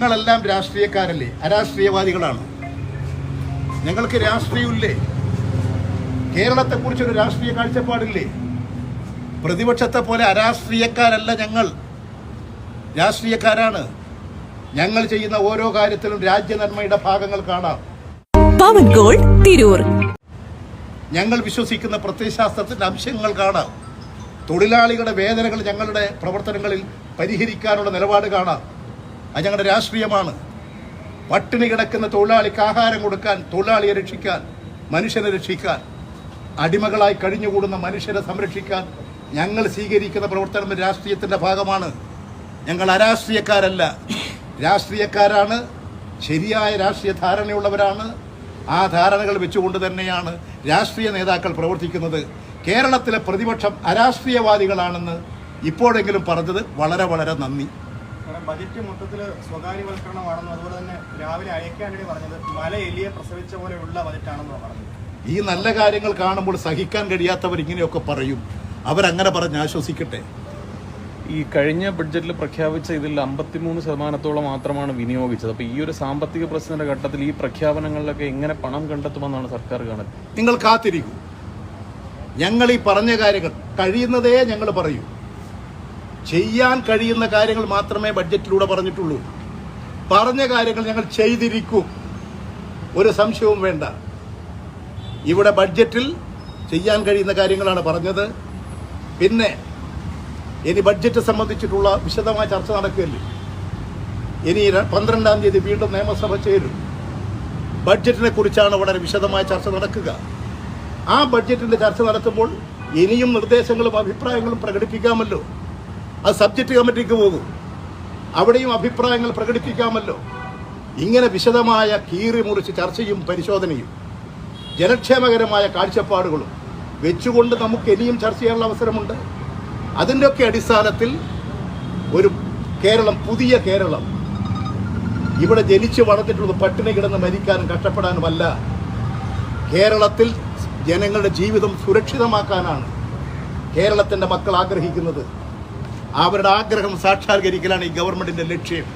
ഞങ്ങളെല്ലാം രാഷ്ട്രീയക്കാരല്ലേ? അരാഷ്ട്രീയവാദികളാണ്. ഞങ്ങൾക്ക് രാഷ്ട്രീയമില്ലേ? കേരളത്തെക്കുറിച്ചൊരു രാഷ്ട്രീയ കാഴ്ചപ്പാടില്ലേ? പ്രതിപക്ഷത്തെ പോലെ അരാഷ്ട്രീയക്കാരല്ല ഞങ്ങൾ. രാഷ്ട്രീയക്കാരാണ്. ഞങ്ങൾ ചെയ്യുന്ന ഓരോ കാര്യത്തിലും രാജ്യനന്മയുടെ ഭാഗങ്ങൾ കാണാം. പവൻ ഗോൾഡ് തിരൂർ ഞങ്ങൾ വിശ്വസിക്കുന്ന പ്രത്യയശാസ്ത്രത്തിന്റെ അംശങ്ങൾ കാണാം. തൊഴിലാളികളുടെ വേദനകൾ ഞങ്ങളുടെ പ്രവർത്തനങ്ങളിൽ പരിഹരിക്കാനുള്ള നിലപാട് കാണാം. അത് ഞങ്ങളുടെ രാഷ്ട്രീയമാണ്. പട്ടിണി കിടക്കുന്ന തൊഴിലാളിക്ക് ആഹാരം കൊടുക്കാൻ തൊഴിലാളിയെ രക്ഷിക്കാൻ മനുഷ്യനെ രക്ഷിക്കാൻ അടിമകളായി കഴിഞ്ഞുകൂടുന്ന മനുഷ്യരെ സംരക്ഷിക്കാൻ ഞങ്ങൾ സ്വീകരിക്കുന്ന പ്രവർത്തനം രാഷ്ട്രീയത്തിന്റെ ഭാഗമാണ്. ഞങ്ങൾ അരാഷ്ട്രീയക്കാരല്ല. രാഷ്ട്രീയക്കാരാണ്. ശരിയായ രാഷ്ട്രീയ ധാരണയുള്ളവരാണ്. ആ ധാരണകൾ വെച്ചുകൊണ്ട് തന്നെയാണ് രാഷ്ട്രീയ നേതാക്കൾ പ്രവർത്തിക്കുന്നത്. കേരളത്തിലെ പ്രതിപക്ഷം അരാഷ്ട്രീയവാദികളാണെന്ന് ഇപ്പോഴെങ്കിലും പറഞ്ഞത് വളരെ വളരെ നന്ദി. കാരണം ബജറ്റ് മൊത്തത്തിൽ സ്വകാര്യവൽക്കരണമാണെന്നും അതുപോലെ തന്നെ രാവിലെ അയക്കാനായി പറഞ്ഞത് മല എലിയെ പ്രസവിച്ച പോലെയുള്ള ബജറ്റാണെന്ന് പറഞ്ഞത് ഈ നല്ല കാര്യങ്ങൾ കാണുമ്പോൾ സഹിക്കാൻ കഴിയാത്തവർ ഇങ്ങനെയൊക്കെ പറയും. അവരങ്ങനെ പറഞ്ഞ് ആശ്വസിക്കട്ടെ. ഈ കഴിഞ്ഞ ബഡ്ജറ്റിൽ പ്രഖ്യാപിച്ച ഇതിൽ അമ്പത്തിമൂന്ന് ശതമാനത്തോളം മാത്രമാണ് വിനിയോഗിച്ചത്. അപ്പോൾ ഈ ഒരു സാമ്പത്തിക പ്രശ്നത്തിന്റെ ഘട്ടത്തിൽ ഈ പ്രഖ്യാപനങ്ങളിലൊക്കെ എങ്ങനെ പണം കണ്ടെത്തുമെന്നാണ് സർക്കാർ കാണുന്നത്? നിങ്ങൾ കാത്തിരിക്കൂ. ഞങ്ങൾ ഈ പറഞ്ഞ കാര്യങ്ങൾ കഴിയുന്നതേ ഞങ്ങൾ പറയൂ. ചെയ്യാൻ കഴിയുന്ന കാര്യങ്ങൾ മാത്രമേ ബഡ്ജറ്റിലൂടെ പറഞ്ഞിട്ടുള്ളൂ. പറഞ്ഞ കാര്യങ്ങൾ ഞങ്ങൾ ചെയ്തിരിക്കും. ഒരു സംശയവും വേണ്ട. ഇവിടെ ബഡ്ജറ്റിൽ ചെയ്യാൻ കഴിയുന്ന കാര്യങ്ങളാണ് പറഞ്ഞത്. പിന്നെ ഇനി ബഡ്ജറ്റ് സംബന്ധിച്ചിട്ടുള്ള വിശദമായ ചർച്ച നടക്കുകയല്ലേ? ഇനി പന്ത്രണ്ടാം തീയതി വീണ്ടും നിയമസഭ ചേരും. ബഡ്ജറ്റിനെ കുറിച്ചാണ് വളരെ വിശദമായ ചർച്ച നടക്കുക. ആ ബഡ്ജറ്റിന്റെ ചർച്ച നടത്തുമ്പോൾ ഇനിയും നിർദ്ദേശങ്ങളും അഭിപ്രായങ്ങളും പ്രകടിപ്പിക്കാമല്ലോ. അത് സബ്ജക്റ്റ് കമ്മിറ്റിക്ക് പോകും. അവിടെയും അഭിപ്രായങ്ങൾ പ്രകടിപ്പിക്കാമല്ലോ. ഇങ്ങനെ വിശദമായ കീറി മുറിച്ച് ചർച്ചയും പരിശോധനയും ജനക്ഷേമകരമായ കാഴ്ചപ്പാടുകളും വെച്ചുകൊണ്ട് നമുക്ക് ഇനിയും ചർച്ച ചെയ്യാനുള്ള അവസരമുണ്ട്. അതിന്റെയൊക്കെ അടിസ്ഥാനത്തിൽ ഒരു കേരളം പുതിയ കേരളം. ഇവിടെ ജനിച്ചു വളർന്നിട്ടുള്ളത് പട്ടിണി കിടന്ന് മരിക്കാനും കഷ്ടപ്പെടാനുമല്ല. കേരളത്തിൽ ജനങ്ങളുടെ ജീവിതം സുരക്ഷിതമാക്കാനാണ് കേരളത്തിന്റെ മക്കൾ ആഗ്രഹിക്കുന്നത്. അവരുടെ ആഗ്രഹം സാക്ഷാത്കരിക്കലാണ് ഈ ഗവൺമെന്റിന്റെ ലക്ഷ്യം.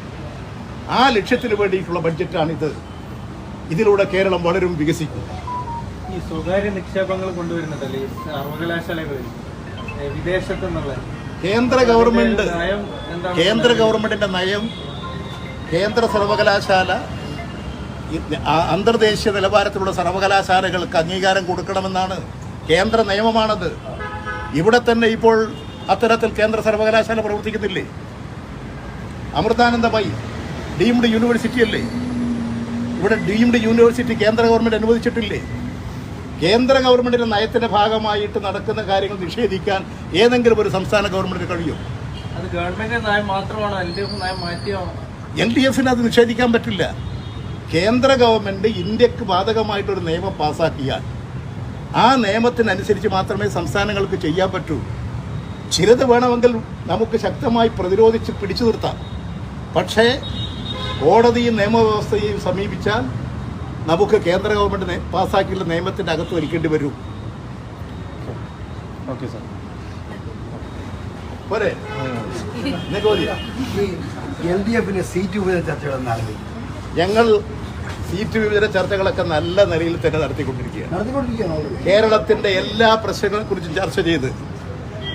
ആ ലക്ഷ്യത്തിന് വേണ്ടിയിട്ടുള്ള ബഡ്ജറ്റാണിത്. ഇതിലൂടെ കേരളം വളരും വികസിക്കും. ഈ സ്വകാര്യ നിക്ഷേപങ്ങൾ കൊണ്ടുവരുന്നുണ്ടല്ലേ സർവകലാശാലകളിൽ വിദേശത്തു നിന്നുള്ള കേന്ദ്ര ഗവൺമെന്റ് കേന്ദ്ര ഗവൺമെന്റിന്റെ നയം കേന്ദ്ര സർവകലാശാല അന്തർദേശീയ നിലവാരത്തിലുള്ള സർവകലാശാലകൾക്ക് അംഗീകാരം കൊടുക്കണമെന്നാണ് കേന്ദ്ര നിയമമാണത്. ഇവിടെ തന്നെ ഇപ്പോൾ അത്തരത്തിൽ കേന്ദ്ര സർവകലാശാല പ്രവർത്തിക്കുന്നില്ലേ? അമൃതാനന്ദമായി ഡീംഡ് യൂണിവേഴ്സിറ്റി അല്ലേ? ഇവിടെ ഡീംഡ് യൂണിവേഴ്സിറ്റി കേന്ദ്ര ഗവൺമെന്റ് അനുവദിച്ചിട്ടില്ലേ? കേന്ദ്ര ഗവൺമെന്റിന്റെ നയത്തിന്റെ ഭാഗമായിട്ട് നടക്കുന്ന കാര്യങ്ങൾ നിഷേധിക്കാൻ ഏതെങ്കിലും ഒരു സംസ്ഥാന ഗവൺമെന്റിന് കഴിയും. അത് ഗവൺമെന്റ് നയം മാത്രമാണോ? എൽ ഡി എഫ് നയം മാറ്റിയാണോ എൽ ഡി എഫിന് അത് നിഷേധിക്കാൻ പറ്റില്ല. കേന്ദ്ര ഗവൺമെന്റ് ഇന്ത്യയ്ക്ക് ബാധകമായിട്ടൊരു നിയമം പാസ്സാക്കിയാൽ ആ നിയമത്തിനനുസരിച്ച് മാത്രമേ സംസ്ഥാനങ്ങൾക്ക് ചെയ്യാൻ പറ്റൂ. ചിലത് വേണമെങ്കിൽ നമുക്ക് ശക്തമായി പ്രതിരോധിച്ച് പിടിച്ചു നിർത്താം. പക്ഷേ കോടതിയും നിയമവ്യവസ്ഥയും സമീപിച്ചാൽ നമുക്ക് കേന്ദ്ര ഗവൺമെന്റ് പാസ്സാക്കിയുള്ള നിയമത്തിന്റെ അകത്ത് വലിക്കേണ്ടി വരും. Okay sir. പോരെ? എൽ ഡി എഫിന് സീറ്റ് വിഭജന ആരംഭിക്കും ഞങ്ങൾ സീറ്റ് വിഭജന ചർച്ചകളൊക്കെ നല്ല നിലയിൽ തന്നെ നടത്തിക്കൊണ്ടിരിക്കുകയാണ്. നടത്തിക്കൊണ്ടിരിക്കുകയാണ്. എല്ലാ കേരളത്തിന്റെ എല്ലാ പ്രശ്നങ്ങളെക്കുറിച്ചും ചർച്ച ചെയ്ത്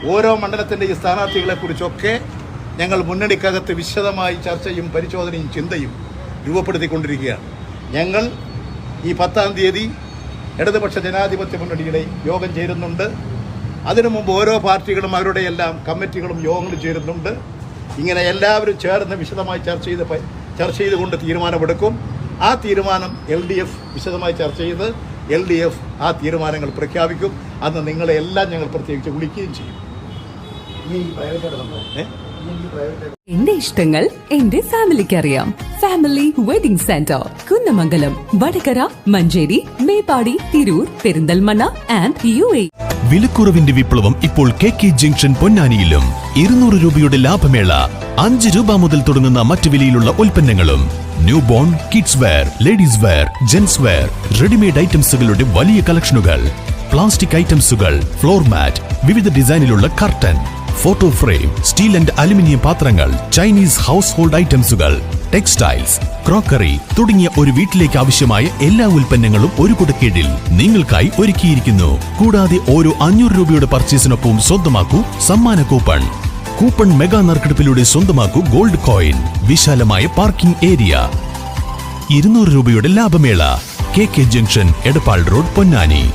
ഓരോ മണ്ഡലത്തിന്റെ ഈ സ്ഥാനാർത്ഥികളെക്കുറിച്ചൊക്കെ ഞങ്ങൾ മുന്നണിക്കകത്ത് വിശദമായി ചർച്ചയും പരിശോധനയും ചിന്തയും രൂപപ്പെടുത്തിക്കൊണ്ടിരിക്കുകയാണ്. ഞങ്ങൾ ഈ പത്താം തീയതി ഇടതുപക്ഷ ജനാധിപത്യ മുന്നണിയുടെ യോഗം ചേരുന്നുണ്ട്. അതിനു മുമ്പ് ഓരോ പാർട്ടികളും അവരുടെ എല്ലാം കമ്മിറ്റികളും യോഗങ്ങൾ ചേരുന്നുണ്ട്. ഇങ്ങനെ എല്ലാവരും ചേർന്ന് വിശദമായി ചർച്ച ചെയ്ത് ചർച്ച ചെയ്തുകൊണ്ട് തീരുമാനമെടുക്കും. ആ തീരുമാനം എൽ ഡി എഫ് വിശദമായി ചർച്ച ചെയ്ത് എൽ ഡി എഫ് ആ തീരുമാനങ്ങൾ പ്രഖ്യാപിക്കും. അന്ന് നിങ്ങളെ എല്ലാം ഞങ്ങൾ പ്രത്യേകിച്ച് വിളിക്കുകയും ചെയ്യും. എന്റെ ഇഷ്ടങ്ങൾ എന്റെ ഫാമിലിക്ക് അറിയാം. Family wedding centre Kunnamangalam Vadakara Manjeri Meppadi Tirur Perinthalmanna and U A വിലക്കുറവിന്റെ വിപ്ലവം ഇപ്പോൾ കെ കെ ജംഗ്ഷൻ പൊന്നാനിയിലും. ഇരുന്നൂറ് രൂപയുടെ ലാഭമേള അഞ്ച് രൂപ മുതൽ തുടങ്ങുന്ന മറ്റു വിലയിലുള്ള ഉൽപ്പന്നങ്ങളും new born kids wear ladies wear gents wear readymade ഐറ്റംസുകളുടെ വലിയ കളക്ഷനുകൾ പ്ലാസ്റ്റിക് ഐറ്റംസുകൾ ഫ്ലോർ മാറ്റ് വിവിധ ഡിസൈനിലുള്ള curtain photo frame steel and aluminium പാത്രങ്ങൾ ചൈനീസ് ഹൗസ് ഹോൾഡ് ഐറ്റംസുകൾ ടെക്സ്റ്റൈൽസ് ക്രോക്കറി തുടങ്ങിയ ഒരു വീട്ടിലേക്ക് ആവശ്യമായ എല്ലാ ഉൽപ്പന്നങ്ങളും ഒരു കുടക്കീഴിൽ നിങ്ങൾക്കായി ഒരുക്കിയിരിക്കുന്നു. കൂടാതെ ഓരോ അഞ്ഞൂറ് രൂപയുടെ പർച്ചേസിനൊപ്പം സ്വന്തമാക്കൂ സമ്മാന കൂപ്പൺ കൂപ്പൺ മെഗാ നറുക്കെടുപ്പിലൂടെ സ്വന്തമാക്കൂ ഗോൾഡ് കോയിൻ. വിശാലമായ പാർക്കിംഗ് ഏരിയ. ഇരുന്നൂറ് രൂപയുടെ ലാഭമേള. K K junction Edappal road Ponnani.